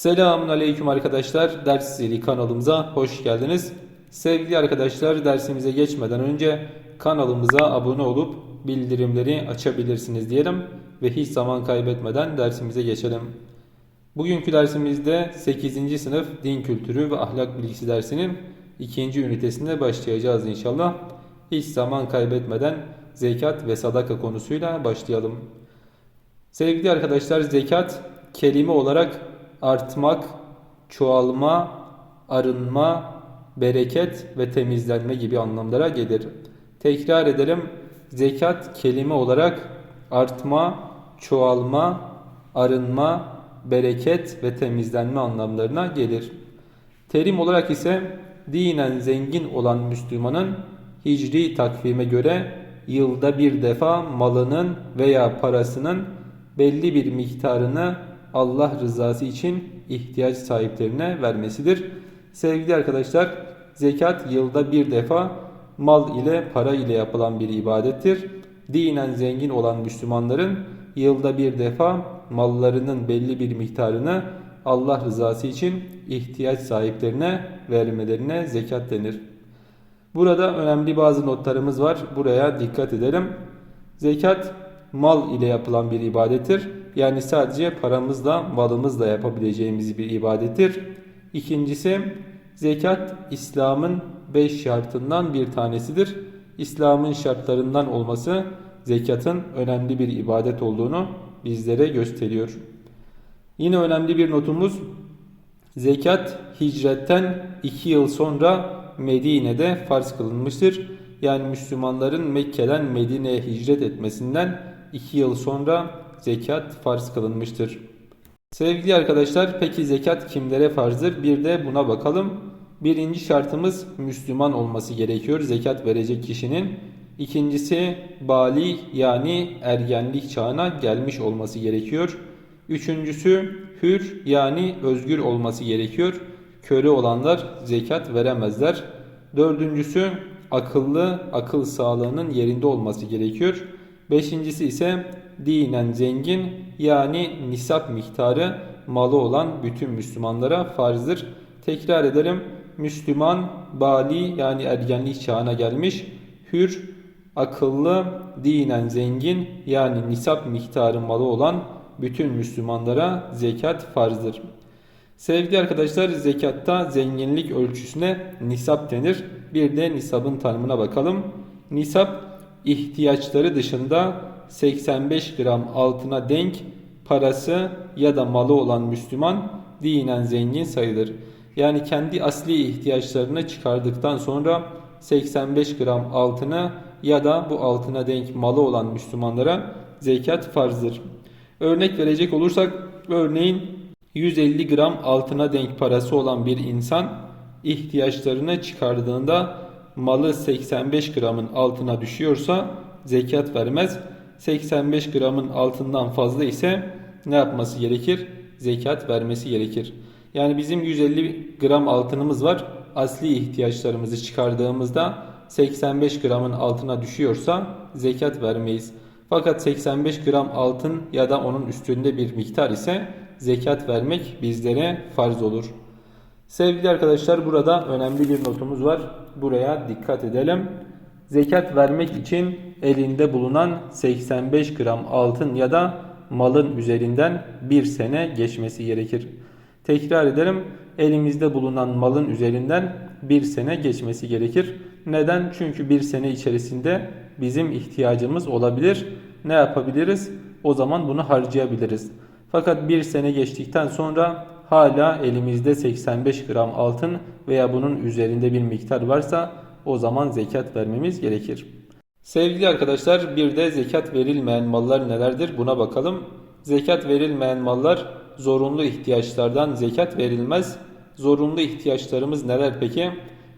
Selamun Aleyküm arkadaşlar. Ders zili kanalımıza hoş geldiniz. Sevgili arkadaşlar dersimize geçmeden önce kanalımıza abone olup bildirimleri açabilirsiniz diyelim ve hiç zaman kaybetmeden dersimize geçelim. Bugünkü dersimizde 8. sınıf din kültürü ve ahlak bilgisi dersinin ikinci ünitesinde başlayacağız inşallah. Hiç zaman kaybetmeden zekat ve sadaka konusuyla başlayalım. Sevgili arkadaşlar zekat kelime olarak artmak, çoğalma, arınma, bereket ve temizlenme gibi anlamlara gelir. Tekrar edelim. Zekat kelime olarak artma, çoğalma, arınma, bereket ve temizlenme anlamlarına gelir. Terim olarak ise dinen zengin olan Müslümanın hicri takvime göre yılda bir defa malının veya parasının belli bir miktarını Allah rızası için ihtiyaç sahiplerine vermesidir. Sevgili arkadaşlar, zekat yılda bir defa mal ile para ile yapılan bir ibadettir. Dinen zengin olan Müslümanların yılda bir defa mallarının belli bir miktarını Allah rızası için ihtiyaç sahiplerine vermelerine zekat denir. Burada önemli bazı notlarımız var. Buraya dikkat edelim. Zekat mal ile yapılan bir ibadettir. Yani sadece paramızla, malımızla yapabileceğimiz bir ibadettir. İkincisi zekat İslam'ın beş şartından bir tanesidir. İslam'ın şartlarından olması zekatın önemli bir ibadet olduğunu bizlere gösteriyor. Yine önemli bir notumuz zekat hicretten iki yıl sonra Medine'de farz kılınmıştır. Yani Müslümanların Mekke'den Medine'ye hicret etmesinden iki yıl sonra zekat farz kılınmıştır. Sevgili arkadaşlar peki zekat kimlere farzdır? Bir de buna bakalım. Birinci şartımız Müslüman olması gerekiyor zekat verecek kişinin. İkincisi bali yani ergenlik çağına gelmiş olması gerekiyor. Üçüncüsü hür yani özgür olması gerekiyor. Köle olanlar zekat veremezler. Dördüncüsü akıllı, akıl sağlığının yerinde olması gerekiyor. Beşincisi ise dinen zengin yani nisap miktarı malı olan bütün Müslümanlara farzdır. Tekrar edelim. Müslüman, bali yani ergenlik çağına gelmiş, hür, akıllı, dinen zengin yani nisap miktarı malı olan bütün Müslümanlara zekat farzdır. Sevgili arkadaşlar zekatta zenginlik ölçüsüne nisap denir. Bir de nisabın tanımına bakalım. Nisap ihtiyaçları dışında 85 gram altına denk parası ya da malı olan Müslüman dinen zengin sayılır. Yani kendi asli ihtiyaçlarını çıkardıktan sonra 85 gram altına ya da bu altına denk malı olan Müslümanlara zekat farzdır. Örnek verecek olursak örneğin 150 gram altına denk parası olan bir insan ihtiyaçlarını çıkardığında malı 85 gramın altına düşüyorsa zekat vermez. 85 gramın altından fazla ise ne yapması gerekir? Zekat vermesi gerekir. Yani bizim 150 gram altınımız var. Asli ihtiyaçlarımızı çıkardığımızda 85 gramın altına düşüyorsa zekat vermeyiz. Fakat 85 gram altın ya da onun üstünde bir miktar ise zekat vermek bizlere farz olur. Sevgili arkadaşlar burada önemli bir notumuz var. Buraya dikkat edelim. Zekat vermek için elinde bulunan 85 gram altın ya da malın üzerinden bir sene geçmesi gerekir. Tekrar edelim. Elimizde bulunan malın üzerinden bir sene geçmesi gerekir. Neden? Çünkü bir sene içerisinde bizim ihtiyacımız olabilir. Ne yapabiliriz? O zaman bunu harcayabiliriz. Fakat bir sene geçtikten sonra hala elimizde 85 gram altın veya bunun üzerinde bir miktar varsa o zaman zekat vermemiz gerekir. Sevgili arkadaşlar bir de zekat verilmeyen mallar nelerdir buna bakalım. Zekat verilmeyen mallar zorunlu ihtiyaçlardan zekat verilmez. Zorunlu ihtiyaçlarımız neler peki?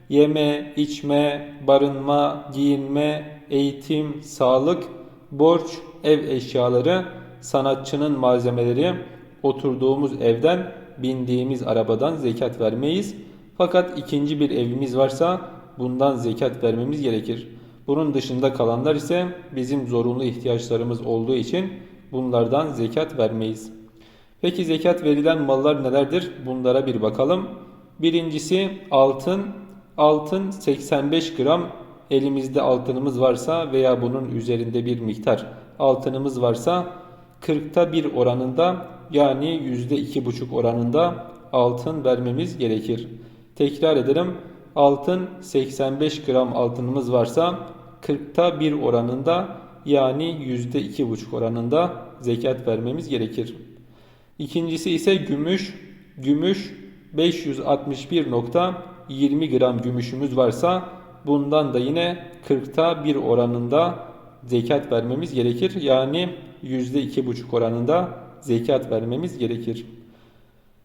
Yeme, içme, barınma, giyinme, eğitim, sağlık, borç, ev eşyaları, sanatçının malzemeleri, oturduğumuz evden, bindiğimiz arabadan zekat vermeyiz. Fakat ikinci bir evimiz varsa bundan zekat vermemiz gerekir. Bunun dışında kalanlar ise bizim zorunlu ihtiyaçlarımız olduğu için bunlardan zekat vermeyiz. Peki zekat verilen mallar nelerdir? Bunlara bir bakalım. Birincisi altın. Altın 85 gram elimizde altınımız varsa veya bunun üzerinde bir miktar altınımız varsa 40'ta 1 oranında yani %2,5 oranında altın vermemiz gerekir. Tekrar ederim. Altın 85 gram altınımız varsa 40'ta 1 oranında yani %2,5 oranında zekat vermemiz gerekir. İkincisi ise gümüş. Gümüş 561.20 gram gümüşümüz varsa bundan da yine 40'ta 1 oranında zekat vermemiz gerekir. Yani %2,5 oranında zekat vermemiz gerekir.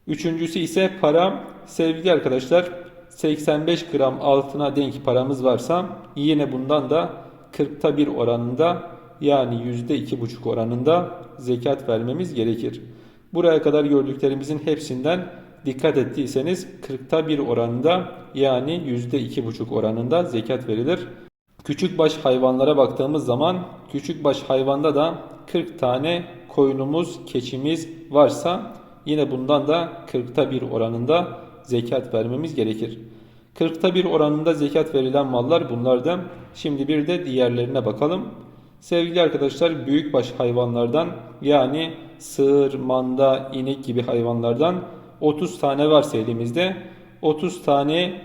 Üçüncüsü ise para. Sevgili arkadaşlar 85 gram altına denk paramız varsa yine bundan da 40'ta 1 oranında yani %2,5 oranında zekat vermemiz gerekir. Buraya kadar gördüklerimizin hepsinden dikkat ettiyseniz 40'ta 1 oranında yani %2,5 oranında zekat verilir. Küçükbaş hayvanlara baktığımız zaman küçükbaş hayvanda da 40 tane koyunumuz, keçimiz varsa yine bundan da 40'ta 1 oranında zekat vermemiz gerekir. 40'ta 1 oranında zekat verilen mallar bunlardan. Şimdi bir de diğerlerine bakalım. Sevgili arkadaşlar büyükbaş hayvanlardan yani sığır, manda, inek gibi hayvanlardan 30 tane varsa elimizde 30 tane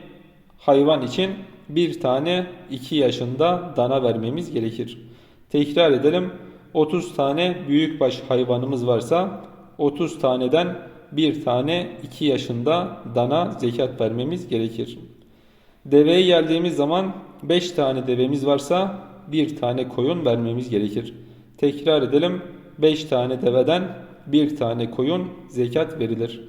hayvan için bir tane 2 yaşında dana vermemiz gerekir. Tekrar edelim. 30 tane büyükbaş hayvanımız varsa 30 taneden bir tane 2 yaşında dana zekat vermemiz gerekir. Deveye geldiğimiz zaman 5 tane devemiz varsa bir tane koyun vermemiz gerekir. Tekrar edelim. 5 tane deveden bir tane koyun zekat verilir.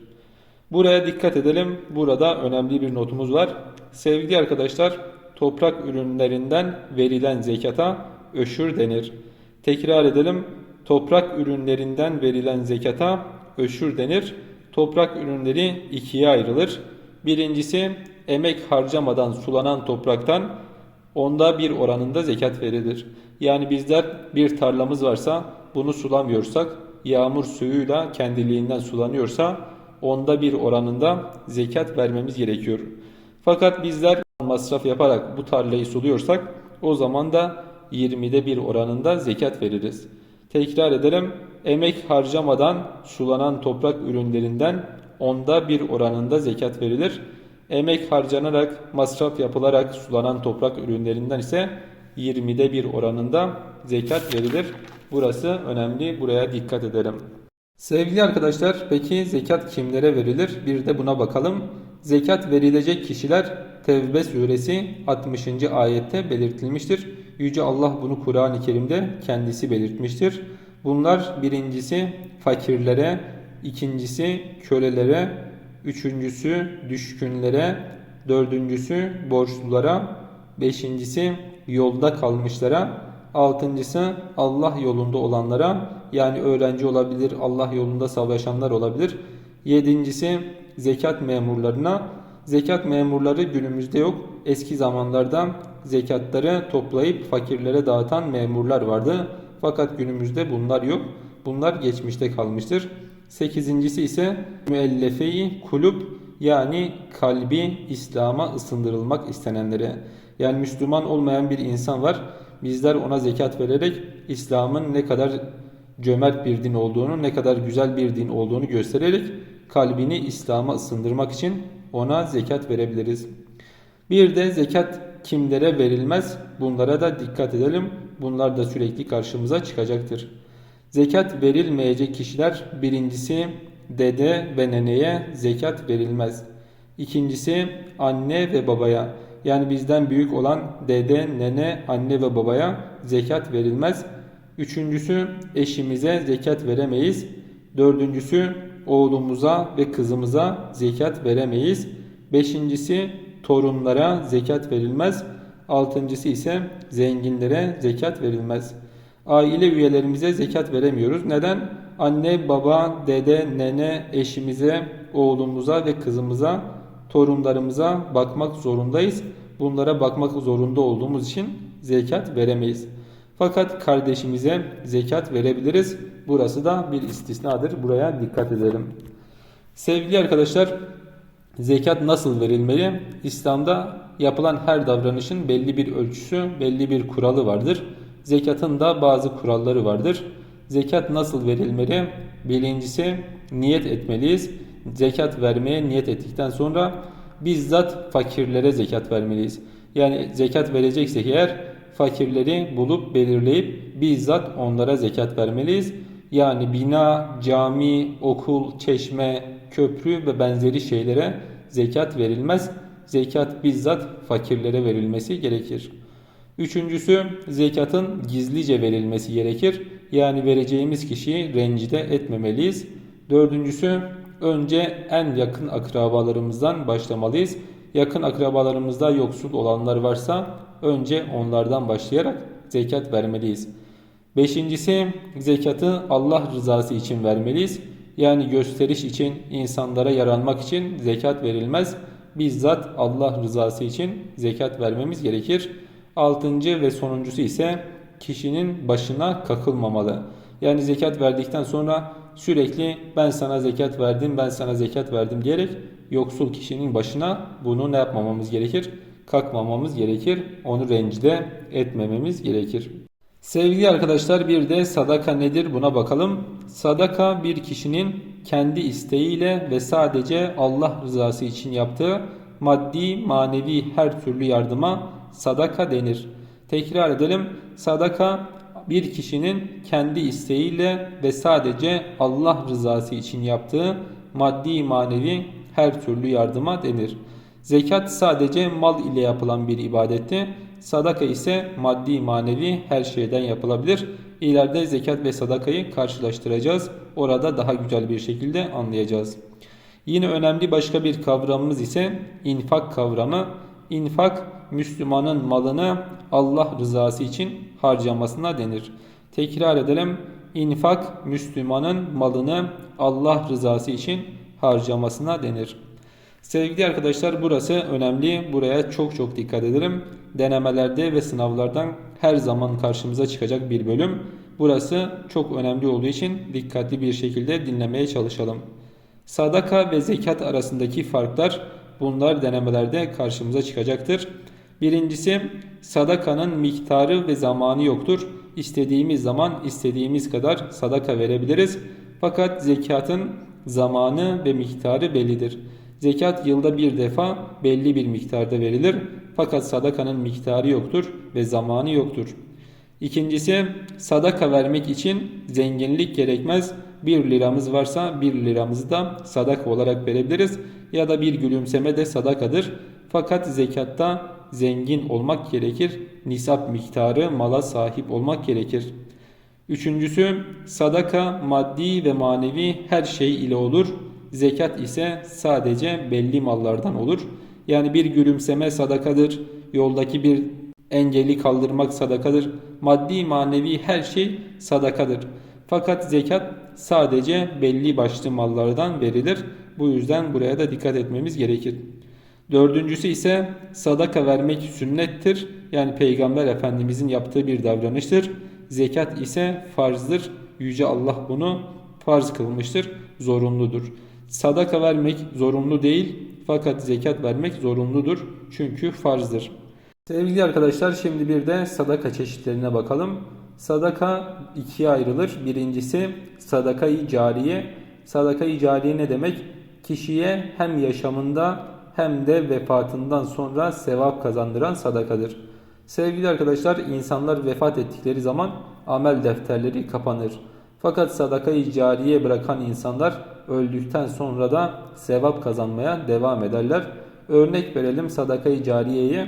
Buraya dikkat edelim. Burada önemli bir notumuz var. Sevgili arkadaşlar, toprak ürünlerinden verilen zekata öşür denir. Tekrar edelim. Toprak ürünlerinden verilen zekata öşür denir. Toprak ürünleri ikiye ayrılır. Birincisi emek harcamadan sulanan topraktan onda bir oranında zekat verilir. Yani bizler bir tarlamız varsa bunu sulamıyorsak yağmur suyuyla kendiliğinden sulanıyorsa onda bir oranında zekat vermemiz gerekiyor. Fakat bizler masraf yaparak bu tarlayı suluyorsak o zaman da 20'de bir oranında zekat veririz. Tekrar edelim. Emek harcamadan sulanan toprak ürünlerinden onda bir oranında zekat verilir. Emek harcanarak, masraf yapılarak sulanan toprak ürünlerinden ise 20'de bir oranında zekat verilir. Burası önemli. Buraya dikkat edelim. Sevgili arkadaşlar peki zekat kimlere verilir? Bir de buna bakalım. Zekat verilecek kişiler Tevbe suresi 60. ayette belirtilmiştir. Yüce Allah bunu Kur'an-ı Kerim'de kendisi belirtmiştir. Bunlar birincisi fakirlere, ikincisi kölelere, üçüncüsü düşkünlere, dördüncüsü borçlulara, beşincisi yolda kalmışlara, altıncısı Allah yolunda olanlara yani öğrenci olabilir, Allah yolunda savaşanlar olabilir. Yedincisi zekat memurlarına. Zekat memurları günümüzde yok. Eski zamanlarda zekatları toplayıp fakirlere dağıtan memurlar vardı. Fakat günümüzde bunlar yok. Bunlar geçmişte kalmıştır. Sekizincisi ise müellefe-i kulüp yani kalbi İslam'a ısındırılmak istenenlere. Yani Müslüman olmayan bir insan var. Bizler ona zekat vererek İslam'ın ne kadar cömert bir din olduğunu, ne kadar güzel bir din olduğunu göstererek kalbini İslam'a ısındırmak için ona zekat verebiliriz. Bir de zekat kimlere verilmez? Bunlara da dikkat edelim. Bunlar da sürekli karşımıza çıkacaktır. Zekat verilmeyecek kişiler birincisi dede ve neneye zekat verilmez. İkincisi anne ve babaya yani bizden büyük olan dede, nene, anne ve babaya zekat verilmez. Üçüncüsü eşimize zekat veremeyiz. Dördüncüsü oğlumuza ve kızımıza zekat veremeyiz. Beşincisi torunlara zekat verilmez. Altıncısı ise zenginlere zekat verilmez. Aile üyelerimize zekat veremiyoruz. Neden? Anne, baba, dede, nene, eşimize, oğlumuza ve kızımıza, torunlarımıza bakmak zorundayız. Bunlara bakmak zorunda olduğumuz için zekat veremeyiz. Fakat kardeşimize zekat verebiliriz. Burası da bir istisnadır. Buraya dikkat edelim. Sevgili arkadaşlar, zekat nasıl verilmeli? İslam'da yapılan her davranışın belli bir ölçüsü, belli bir kuralı vardır. Zekatın da bazı kuralları vardır. Zekat nasıl verilmeli? Birincisi niyet etmeliyiz. Zekat vermeye niyet ettikten sonra bizzat fakirlere zekat vermeliyiz. Yani zekat vereceksek eğer fakirleri bulup belirleyip bizzat onlara zekat vermeliyiz. Yani bina, cami, okul, çeşme, köprü ve benzeri şeylere zekat verilmez. Zekat bizzat fakirlere verilmesi gerekir. Üçüncüsü zekatın gizlice verilmesi gerekir. Yani vereceğimiz kişiyi rencide etmemeliyiz. Dördüncüsü önce en yakın akrabalarımızdan başlamalıyız. Yakın akrabalarımızda yoksul olanlar varsa önce onlardan başlayarak zekat vermeliyiz. Beşincisi zekatı Allah rızası için vermeliyiz. Yani gösteriş için, insanlara yaranmak için zekat verilmez. Bizzat Allah rızası için zekat vermemiz gerekir. Altıncı ve sonuncusu ise kişinin başına kakılmamalı. Yani zekat verdikten sonra sürekli ben sana zekat verdim, ben sana zekat verdim diyerek yoksul kişinin başına bunu ne yapmamamız gerekir? Kalkmamamız gerekir. Onu rencide etmememiz gerekir. Sevgili arkadaşlar bir de sadaka nedir buna bakalım. Sadaka bir kişinin kendi isteğiyle ve sadece Allah rızası için yaptığı maddi manevi her türlü yardıma sadaka denir. Tekrar edelim. Sadaka bir kişinin kendi isteğiyle ve sadece Allah rızası için yaptığı maddi manevi her türlü yardıma denir. Zekat sadece mal ile yapılan bir ibadetti. Sadaka ise maddi manevi her şeyden yapılabilir. İleride zekat ve sadakayı karşılaştıracağız. Orada daha güzel bir şekilde anlayacağız. Yine önemli başka bir kavramımız ise infak kavramı. İnfak Müslümanın malını Allah rızası için harcamasına denir. Tekrar edelim. İnfak Müslümanın malını Allah rızası için harcamasına denir. Sevgili arkadaşlar burası önemli. Buraya çok çok dikkat edelim. Denemelerde ve sınavlardan her zaman karşımıza çıkacak bir bölüm. Burası çok önemli olduğu için dikkatli bir şekilde dinlemeye çalışalım. Sadaka ve zekat arasındaki farklar bunlar denemelerde karşımıza çıkacaktır. Birincisi sadakanın miktarı ve zamanı yoktur. İstediğimiz zaman istediğimiz kadar sadaka verebiliriz. Fakat zekatın zamanı ve miktarı bellidir. Zekat yılda bir defa belli bir miktarda verilir. Fakat sadakanın miktarı yoktur ve zamanı yoktur. İkincisi sadaka vermek için zenginlik gerekmez. 1 liramız varsa 1 liramızı da sadaka olarak verebiliriz. Ya da bir gülümseme de sadakadır. Fakat zekatta zengin olmak gerekir. Nisap miktarı mala sahip olmak gerekir. Üçüncüsü sadaka maddi ve manevi her şey ile olur. Zekat ise sadece belli mallardan olur. Yani bir gülümseme sadakadır. Yoldaki bir engeli kaldırmak sadakadır. Maddi manevi her şey sadakadır. Fakat zekat sadece belli başlı mallardan verilir. Bu yüzden buraya da dikkat etmemiz gerekir. Dördüncüsü ise sadaka vermek sünnettir. Yani Peygamber Efendimizin yaptığı bir davranıştır. Zekat ise farzdır. Yüce Allah bunu farz kılmıştır. Zorunludur. Sadaka vermek zorunlu değil fakat zekat vermek zorunludur. Çünkü farzdır. Sevgili arkadaşlar şimdi bir de sadaka çeşitlerine bakalım. Sadaka ikiye ayrılır. Birincisi sadaka-i cariye. Sadaka-i cariye ne demek? Kişiye hem yaşamında hem de vefatından sonra sevap kazandıran sadakadır. Sevgili arkadaşlar insanlar vefat ettikleri zaman amel defterleri kapanır. Fakat sadakayı cariye bırakan insanlar öldükten sonra da sevap kazanmaya devam ederler. Örnek verelim sadakayı cariyeye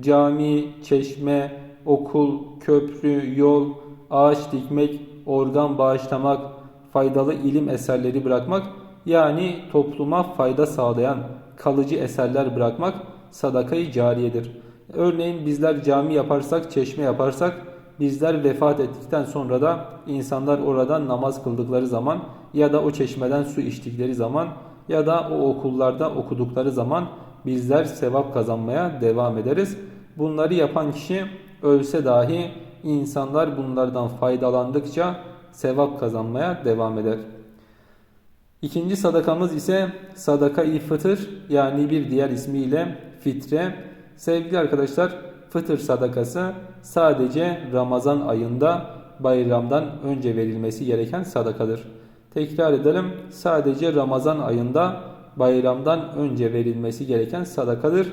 cami, çeşme, okul, köprü, yol, ağaç dikmek, organ bağışlamak, faydalı ilim eserleri bırakmak yani topluma fayda sağlayan kalıcı eserler bırakmak sadakayı cariyedir. Örneğin bizler cami yaparsak, çeşme yaparsak bizler vefat ettikten sonra da insanlar oradan namaz kıldıkları zaman ya da o çeşmeden su içtikleri zaman ya da o okullarda okudukları zaman bizler sevap kazanmaya devam ederiz. Bunları yapan kişi ölse dahi İnsanlar bunlardan faydalandıkça sevap kazanmaya devam eder. İkinci sadakamız ise sadaka-i fıtır yani bir diğer ismiyle fitre. Sevgili arkadaşlar fıtır sadakası sadece Ramazan ayında bayramdan önce verilmesi gereken sadakadır. Tekrar edelim sadece Ramazan ayında bayramdan önce verilmesi gereken sadakadır.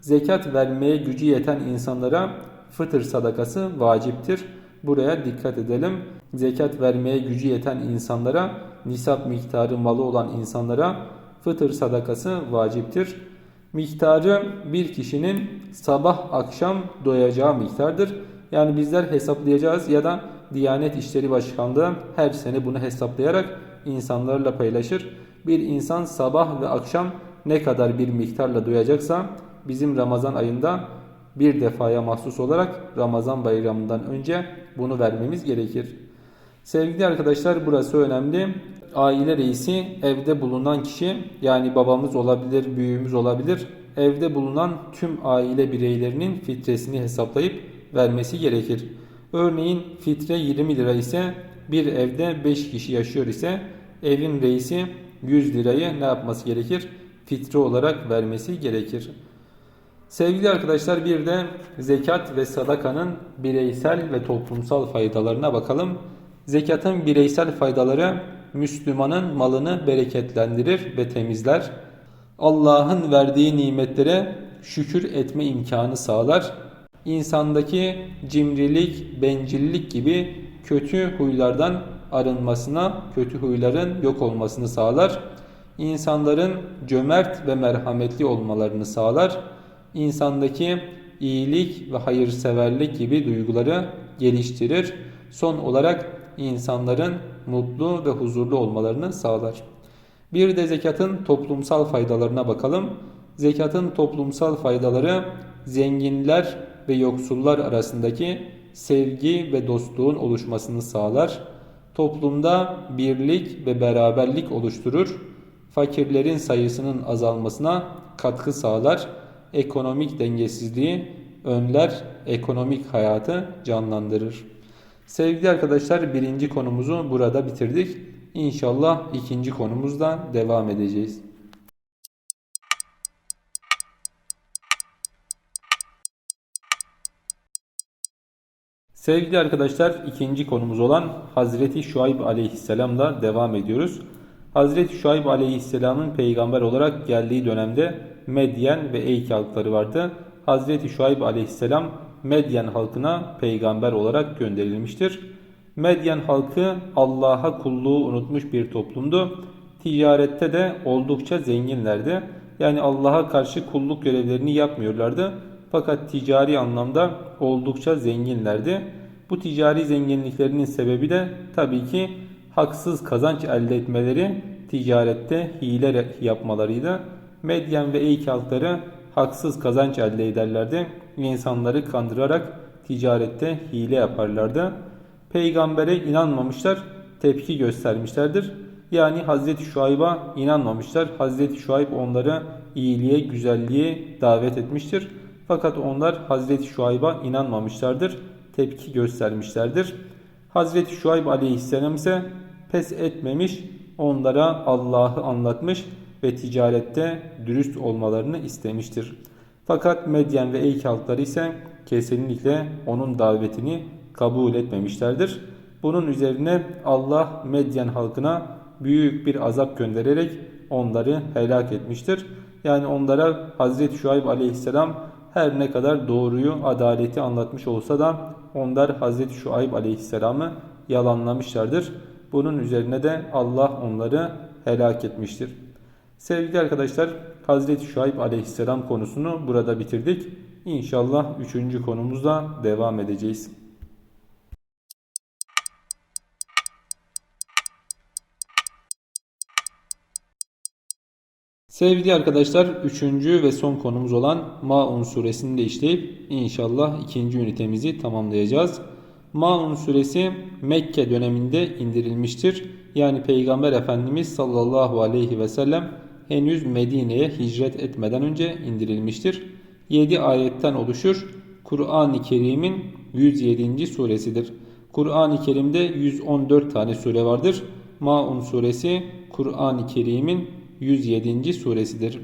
Zekat vermeye gücü yeten insanlara fıtır sadakası vaciptir. Buraya dikkat edelim. Zekat vermeye gücü yeten insanlara, nisap miktarı malı olan insanlara fıtır sadakası vaciptir. Miktarı bir kişinin sabah akşam doyacağı miktardır. Yani bizler hesaplayacağız ya da Diyanet İşleri Başkanlığı her sene bunu hesaplayarak insanlarla paylaşır. Bir insan sabah ve akşam ne kadar bir miktarla doyacaksa bizim Ramazan ayında bir defaya mahsus olarak Ramazan bayramından önce bunu vermemiz gerekir. Sevgili arkadaşlar burası önemli. Aile reisi evde bulunan kişi yani babamız olabilir, büyüğümüz olabilir. Evde bulunan tüm aile bireylerinin fitresini hesaplayıp vermesi gerekir. Örneğin fitre 20 lira ise bir evde 5 kişi yaşıyor ise evin reisi 100 lirayı ne yapması gerekir? Fitre olarak vermesi gerekir. Sevgili arkadaşlar bir de zekat ve sadakanın bireysel ve toplumsal faydalarına bakalım. Zekatın bireysel faydaları Müslümanın malını bereketlendirir ve temizler. Allah'ın verdiği nimetlere şükür etme imkanı sağlar. İnsandaki cimrilik, bencillik gibi kötü huylardan arınmasına, kötü huyların yok olmasını sağlar. İnsanların cömert ve merhametli olmalarını sağlar. İnsandaki iyilik ve hayırseverlik gibi duyguları geliştirir. Son olarak insanların mutlu ve huzurlu olmalarını sağlar. Bir de zekatın toplumsal faydalarına bakalım. Zekatın toplumsal faydaları zenginler ve yoksullar arasındaki sevgi ve dostluğun oluşmasını sağlar. Toplumda birlik ve beraberlik oluşturur. Fakirlerin sayısının azalmasına katkı sağlar. Ekonomik dengesizliği önler, ekonomik hayatı canlandırır. Sevgili arkadaşlar birinci konumuzu burada bitirdik. İnşallah ikinci konumuzda devam edeceğiz. Sevgili arkadaşlar ikinci konumuz olan Hazreti Şuayb aleyhisselamla devam ediyoruz. Hazreti Şuayb aleyhisselamın peygamber olarak geldiği dönemde Medyen ve Eyk halkları vardı. Hazreti Şuayb aleyhisselam Medyen halkına peygamber olarak gönderilmiştir. Medyen halkı Allah'a kulluğu unutmuş bir toplumdu. Ticarette de oldukça zenginlerdi. Yani Allah'a karşı kulluk görevlerini yapmıyorlardı. Fakat ticari anlamda oldukça zenginlerdi. Bu ticari zenginliklerinin sebebi de tabii ki haksız kazanç elde etmeleri, ticarette hile yapmalarıydı. Medyen ve Eyk halkları haksız kazanç elde ederlerdi. İnsanları kandırarak ticarette hile yaparlardı. Peygambere inanmamışlar, tepki göstermişlerdir. Yani Hazreti Şuayb'a inanmamışlar. Hazreti Şuayb onları iyiliğe, güzelliğe davet etmiştir. Fakat onlar Hazreti Şuayb'a inanmamışlardır. Tepki göstermişlerdir. Hazreti Şuayb aleyhisselam ise pes etmemiş, onlara Allah'ı anlatmış ve ticarette dürüst olmalarını istemiştir. Fakat Medyen ve Eyk halkları ise kesinlikle onun davetini kabul etmemişlerdir. Bunun üzerine Allah Medyen halkına büyük bir azap göndererek onları helak etmiştir. Yani onlara Hazreti Şuayb aleyhisselam her ne kadar doğruyu, adaleti anlatmış olsa da onlar Hazreti Şuayb aleyhisselamı yalanlamışlardır. Bunun üzerine de Allah onları helak etmiştir. Sevgili arkadaşlar Hazreti Şuayb aleyhisselam konusunu burada bitirdik. İnşallah üçüncü konumuzda devam edeceğiz. Sevgili arkadaşlar üçüncü ve son konumuz olan Maun suresini de işleyip inşallah ikinci ünitemizi tamamlayacağız. Maun suresi Mekke döneminde indirilmiştir. Yani Peygamber Efendimiz sallallahu aleyhi ve sellem henüz Medine'ye hicret etmeden önce indirilmiştir. 7 ayetten oluşur. Kur'an-ı Kerim'in 107. suresidir. Kur'an-ı Kerim'de 114 tane sure vardır. Maun suresi Kur'an-ı Kerim'in 107. suresidir.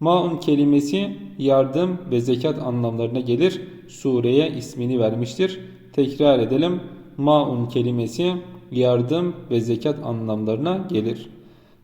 Maun kelimesi yardım ve zekat anlamlarına gelir. Sureye ismini vermiştir. Tekrar edelim. Maun kelimesi yardım ve zekat anlamlarına gelir.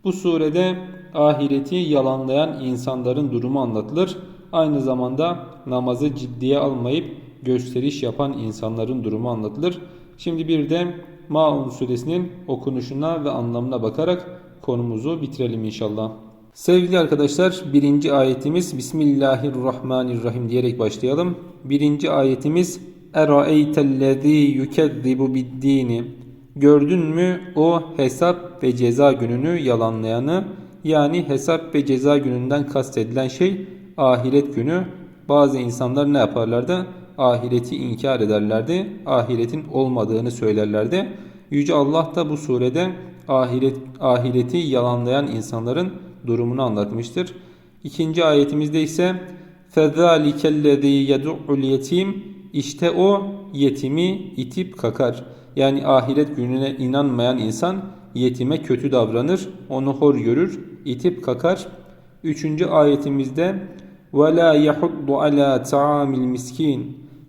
Bu surede ahireti yalanlayan insanların durumu anlatılır. Aynı zamanda namazı ciddiye almayıp gösteriş yapan insanların durumu anlatılır. Şimdi bir de Maun suresinin okunuşuna ve anlamına bakarak konumuzu bitirelim inşallah. Sevgili arkadaşlar birinci ayetimiz Bismillahirrahmanirrahim diyerek başlayalım. Birinci ayetimiz Eraeytellezî yükezzibu biddini Gördün mü o hesap ve ceza gününü yalanlayanı yani hesap ve ceza gününden kastedilen şey ahiret günü. Bazı insanlar ne yaparlardı? Ahireti inkar ederlerdi. Ahiretin olmadığını söylerlerdi. Yüce Allah da bu surede ahiret, ahireti yalanlayan insanların durumunu anlatmıştır. İkinci ayetimizde ise فَذَٰلِكَ الَّذ۪ي يَدُعُّ الْيَت۪يمِ İşte o yetimi itip kakar. Yani ahiret gününe inanmayan insan yetime kötü davranır, onu hor görür, itip kakar. Üçüncü ayetimizde وَلَا يَحُضُّ عَلَى تَعَامِ الْمِسْكِينَ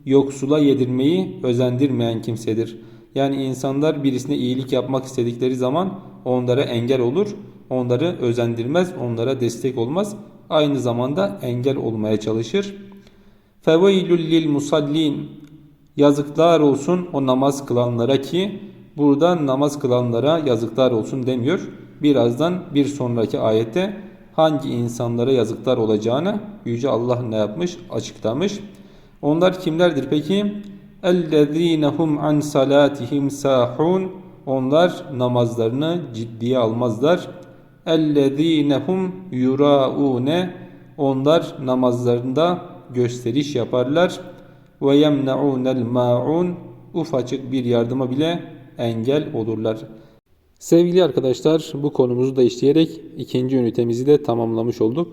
Yoksula yedirmeyi özendirmeyen kimsedir. Yani insanlar birisine iyilik yapmak istedikleri zaman onlara engel olur. Onları özendirmez, onlara destek olmaz. Aynı zamanda engel olmaya çalışır. Feveylül lil musallin Yazıklar olsun o namaz kılanlara ki burada namaz kılanlara yazıklar olsun demiyor. Birazdan bir sonraki ayette hangi insanlara yazıklar olacağını Yüce Allah ne yapmış? Açıklamış. Onlar kimlerdir peki? اَلَّذ۪ينَ هُمْ عَنْ صَلَاتِهِمْ سَاحُونَ Onlar namazlarını ciddiye almazlar. اَلَّذ۪ينَ هُمْ يُرَاءُونَ Onlar namazlarında gösteriş yaparlar. وَيَمْنَعُونَ الْمَاعُونَ Ufacık bir yardıma bile engel olurlar. Sevgili arkadaşlar bu konumuzu da işleyerek ikinci ünitemizi de tamamlamış olduk.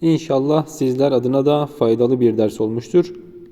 İnşallah sizler adına da faydalı bir ders olmuştur.